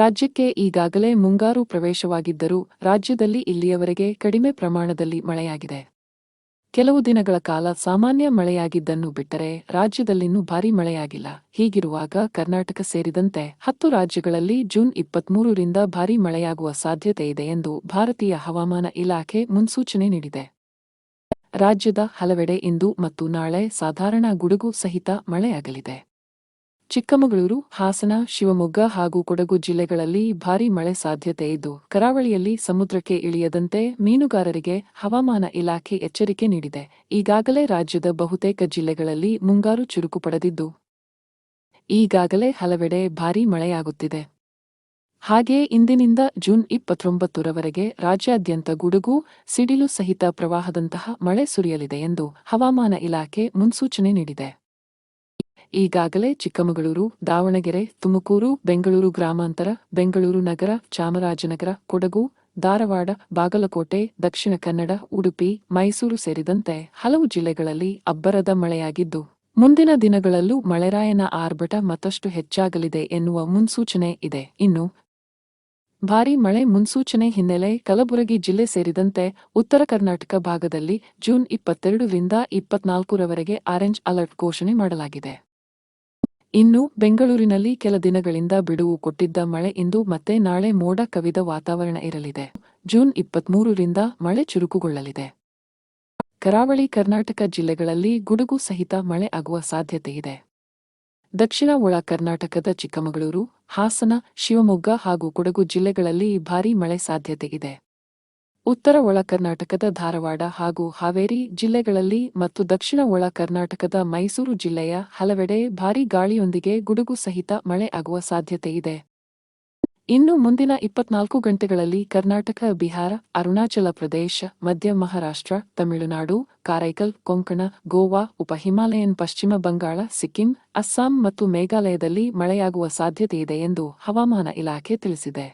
ರಾಜ್ಯಕ್ಕೆ ಈಗಾಗಲೇ ಮುಂಗಾರು ಪ್ರವೇಶವಾಗಿದ್ದರೂ ರಾಜ್ಯದಲ್ಲಿ ಇಲ್ಲಿಯವರೆಗೆ ಕಡಿಮೆ ಪ್ರಮಾಣದಲ್ಲಿ ಮಳೆಯಾಗಿದೆ. ಕೆಲವು ದಿನಗಳ ಕಾಲ ಸಾಮಾನ್ಯ ಮಳೆಯಾಗಿದ್ದನ್ನು ಬಿಟ್ಟರೆ ರಾಜ್ಯದಲ್ಲಿನ್ನೂ ಭಾರೀ ಮಳೆಯಾಗಿಲ್ಲ. ಹೀಗಿರುವಾಗ ಕರ್ನಾಟಕ ಸೇರಿದಂತೆ ಹತ್ತು ರಾಜ್ಯಗಳಲ್ಲಿ ಜೂನ್ ಇಪ್ಪತ್ಮೂರರಿಂದ ಭಾರೀ ಮಳೆಯಾಗುವ ಸಾಧ್ಯತೆ ಇದೆ ಎಂದು ಭಾರತೀಯ ಹವಾಮಾನ ಇಲಾಖೆ ಮುನ್ಸೂಚನೆ ನೀಡಿದೆ. ರಾಜ್ಯದ ಹಲವೆಡೆ ಇಂದು ಮತ್ತು ನಾಳೆ ಸಾಧಾರಣ ಗುಡುಗು ಸಹಿತ ಮಳೆಯಾಗಲಿದೆ. ಚಿಕ್ಕಮಗಳೂರು, ಹಾಸನ, ಶಿವಮೊಗ್ಗ ಹಾಗೂ ಕೊಡಗು ಜಿಲ್ಲೆಗಳಲ್ಲಿ ಭಾರೀ ಮಳೆ ಸಾಧ್ಯತೆ ಇದ್ದು, ಕರಾವಳಿಯಲ್ಲಿ ಸಮುದ್ರಕ್ಕೆ ಇಳಿಯದಂತೆ ಮೀನುಗಾರರಿಗೆ ಹವಾಮಾನ ಇಲಾಖೆ ಎಚ್ಚರಿಕೆ ನೀಡಿದೆ. ಈಗಾಗಲೇ ರಾಜ್ಯದ ಬಹುತೇಕ ಜಿಲ್ಲೆಗಳಲ್ಲಿ ಮುಂಗಾರು ಚುರುಕು ಪಡೆದಿದ್ದು, ಈಗಾಗಲೇ ಹಲವೆಡೆ ಭಾರೀ ಮಳೆಯಾಗುತ್ತಿದೆ. ಹಾಗೆಯೇ ಇಂದಿನಿಂದ ಜೂನ್ ಇಪ್ಪತ್ತೊಂಬತ್ತರವರೆಗೆ ರಾಜ್ಯಾದ್ಯಂತ ಗುಡುಗು, ಸಿಡಿಲು ಸಹಿತ ಪ್ರವಾಹದಂತಹ ಮಳೆ ಸುರಿಯಲಿದೆ ಎಂದು ಹವಾಮಾನ ಇಲಾಖೆ ಮುನ್ಸೂಚನೆ ನೀಡಿದೆ. ಈಗಾಗಲೇ ಚಿಕ್ಕಮಗಳೂರು, ದಾವಣಗೆರೆ, ತುಮಕೂರು, ಬೆಂಗಳೂರು ಗ್ರಾಮಾಂತರ, ಬೆಂಗಳೂರು ನಗರ, ಚಾಮರಾಜನಗರ, ಕೊಡಗು, ಧಾರವಾಡ, ಬಾಗಲಕೋಟೆ, ದಕ್ಷಿಣ ಕನ್ನಡ, ಉಡುಪಿ, ಮೈಸೂರು ಸೇರಿದಂತೆ ಹಲವು ಜಿಲ್ಲೆಗಳಲ್ಲಿ ಅಬ್ಬರದ ಮಳೆಯಾಗಿದ್ದು, ಮುಂದಿನ ದಿನಗಳಲ್ಲೂ ಮಳೆರಾಯನ ಆರ್ಭಟ ಮತ್ತಷ್ಟು ಹೆಚ್ಚಾಗಲಿದೆ ಎನ್ನುವ ಮುನ್ಸೂಚನೆ ಇದೆ. ಇನ್ನು ಭಾರೀ ಮಳೆ ಮುನ್ಸೂಚನೆ ಹಿನ್ನೆಲೆ ಕಲಬುರಗಿ ಜಿಲ್ಲೆ ಸೇರಿದಂತೆ ಉತ್ತರ ಕರ್ನಾಟಕ ಭಾಗದಲ್ಲಿ ಜೂನ್ ಇಪ್ಪತ್ತೆರಡರಿಂದ ಇಪ್ಪತ್ನಾಲ್ಕರವರೆಗೆ ಆರೆಂಜ್ ಅಲರ್ಟ್ ಘೋಷಣೆ ಮಾಡಲಾಗಿದೆ. ಇನ್ನು ಬೆಂಗಳೂರಿನಲ್ಲಿ ಕೆಲ ದಿನಗಳಿಂದ ಬಿಡುವು ಕೊಟ್ಟಿದ್ದ ಮಳೆ ಇಂದು ಮತ್ತೆ ನಾಳೆ ಮೋಡ ಕವಿದ ವಾತಾವರಣ ಇರಲಿದೆ. ಜೂನ್ ಇಪ್ಪತ್ಮೂರರಿಂದ ಮಳೆ ಚುರುಕುಗೊಳ್ಳಲಿದೆ. ಕರಾವಳಿ ಕರ್ನಾಟಕ ಜಿಲ್ಲೆಗಳಲ್ಲಿ ಗುಡುಗು ಸಹಿತ ಮಳೆ ಆಗುವ ಸಾಧ್ಯತೆಯಿದೆ ದಕ್ಷಿಣ ಒಳ ಕರ್ನಾಟಕದ ಚಿಕ್ಕಮಗಳೂರು, ಹಾಸನ, ಶಿವಮೊಗ್ಗ ಹಾಗೂ ಕೊಡಗು ಜಿಲ್ಲೆಗಳಲ್ಲಿ ಭಾರೀ ಮಳೆ ಸಾಧ್ಯತೆ ಇದೆ. ಉತ್ತರ ಒಳ ಕರ್ನಾಟಕದ ಧಾರವಾಡ ಹಾಗೂ ಹಾವೇರಿ ಜಿಲ್ಲೆಗಳಲ್ಲಿ ಮತ್ತು ದಕ್ಷಿಣ ಒಳ ಕರ್ನಾಟಕದ ಮೈಸೂರು ಜಿಲ್ಲೆಯ ಹಲವೆಡೆ ಭಾರೀ ಗಾಳಿಯೊಂದಿಗೆ ಗುಡುಗು ಸಹಿತ ಮಳೆ ಆಗುವ ಸಾಧ್ಯತೆಯಿದೆ ಇನ್ನು ಮುಂದಿನ ಇಪ್ಪತ್ನಾಲ್ಕು ಗಂಟೆಗಳಲ್ಲಿ ಕರ್ನಾಟಕ, ಬಿಹಾರ, ಅರುಣಾಚಲ ಪ್ರದೇಶ, ಮಧ್ಯ ಮಹಾರಾಷ್ಟ್ರ, ತಮಿಳುನಾಡು, ಕಾರೈಕಲ್, ಕೊಂಕಣ, ಗೋವಾ, ಉಪ ಹಿಮಾಲಯನ್, ಪಶ್ಚಿಮ ಬಂಗಾಳ, ಸಿಕ್ಕಿಂ, ಅಸ್ಸಾಂ ಮತ್ತು ಮೇಘಾಲಯದಲ್ಲಿ ಮಳೆಯಾಗುವ ಸಾಧ್ಯತೆಯಿದೆ ಎಂದು ಹವಾಮಾನ ಇಲಾಖೆ ತಿಳಿಸಿದೆ.